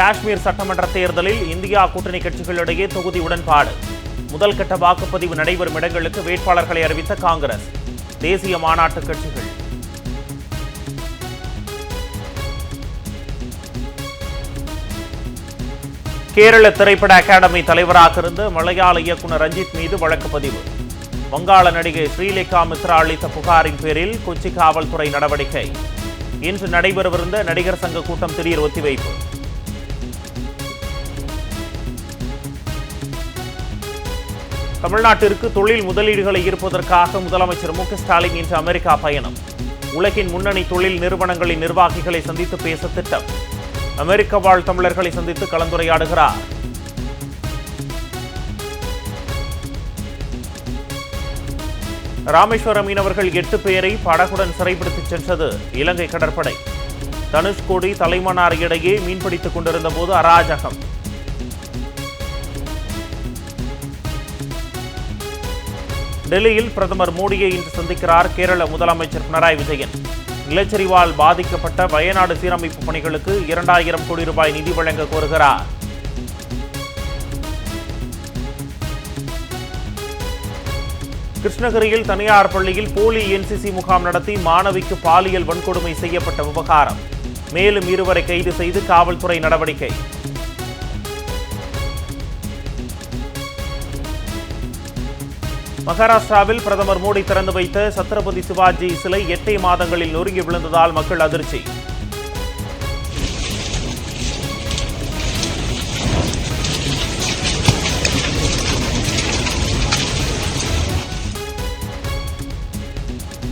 காஷ்மீர் சட்டமன்ற தேர்தலில் இந்தியா கூட்டணி கட்சிகளிடையே தொகுதி உடன்பாடு. முதல் கட்ட வாக்குப்பதிவு நடைபெறும் இடங்களுக்கு வேட்பாளர்களை அறிவித்த காங்கிரஸ். தேசிய மாநாட்டு கட்சிகள். கேரள திரைப்பட அகாடமி தலைவராக இருந்த மலையாள இயக்குனர் ரஞ்சித் மீது வழக்கு பதிவு. வங்காள நடிகை ஸ்ரீலேகா மிஸ்ரா அளித்த புகாரின் பேரில் கொச்சி காவல்துறை நடவடிக்கை. இன்று நடைபெறவிருந்த நடிகர் சங்க கூட்டம் திடீர் ஒத்திவைப்பு. தமிழ்நாட்டிற்கு தொழில் முதலீடுகளை ஈர்ப்பதற்காக முதலமைச்சர் மு ஸ்டாலின் இன்று அமெரிக்கா பயணம். உலகின் முன்னணி தொழில் நிறுவனங்களின் நிர்வாகிகளை சந்தித்து பேச திட்டம். அமெரிக்க வாழ் தமிழர்களை சந்தித்து கலந்துரையாடுகிறார். ராமேஸ்வரம் மீனவர்கள் எட்டு பேரை படகுடன் சிறைப்பிடித்துச் சென்றது இலங்கை கடற்படை. தனுஷ்கோடி தலைமன்னார் இடையே மீன்பிடித்துக் கொண்டிருந்த போது அராஜகம். டெல்லியில் பிரதமர் மோடியை இன்று சந்திக்கிறார் கேரள முதலமைச்சர் பினராயி விஜயன். நிலச்சரிவால் பாதிக்கப்பட்ட வயநாடு சீரமைப்பு பணிகளுக்கு இரண்டாயிரம் கோடி ரூபாய் நிதி வழங்க கோருகிறார். கிருஷ்ணகிரியில் தனியார் பள்ளியில் போலி என்சிசி முகாம் நடத்தி மாணவிக்கு பாலியல் வன்கொடுமை செய்யப்பட்ட விவகாரம். மேலும் இருவரை கைது செய்து காவல்துறை நடவடிக்கை. மகாராஷ்டிராவில் பிரதமர் மோடி திறந்து வைத்த சத்ரபதி சிவாஜி சிலை எட்டே மாதங்களில் நொறுங்கி விழுந்ததால் மக்கள் அதிர்ச்சி.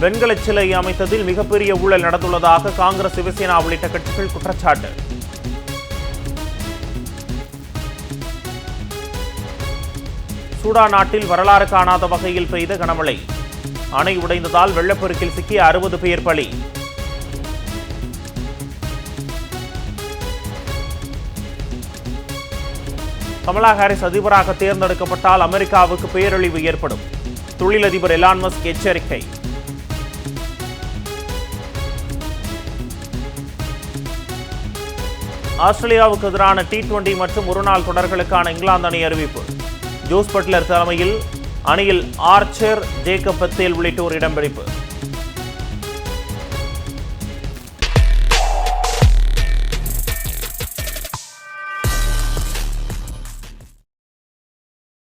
வெண்கலச் சிலை அமைத்ததில் மிகப்பெரிய ஊழல் நடந்துள்ளதாக காங்கிரஸ் சிவசேனா உள்ளிட்ட கட்சிகள் குற்றச்சாட்டு. சூடான் நாட்டில் வரலாறு காணாத வகையில் பெய்த கனமழை. அணை உடைந்ததால் வெள்ளப்பெருக்கில் சிக்கி அறுபது பேர் பலி. கமலா ஹாரிஸ் அதிபராக தேர்ந்தெடுக்கப்பட்டால் அமெரிக்காவுக்கு பேரழிவு ஏற்படும். தொழிலதிபர் எலான்மஸ்க் எச்சரிக்கை. ஆஸ்திரேலியாவுக்கு எதிரான டி டுவெண்டி மற்றும் ஒருநாள் தொடர்களுக்கான இங்கிலாந்து அணி அறிவிப்பு. ஜோஸ் பட்லர் தலைமையில் அணியில் ஆர்ச்சர் ஜேக்கப் பத்தேல் உள்ளிட்டோர் இடம்பிடிப்பு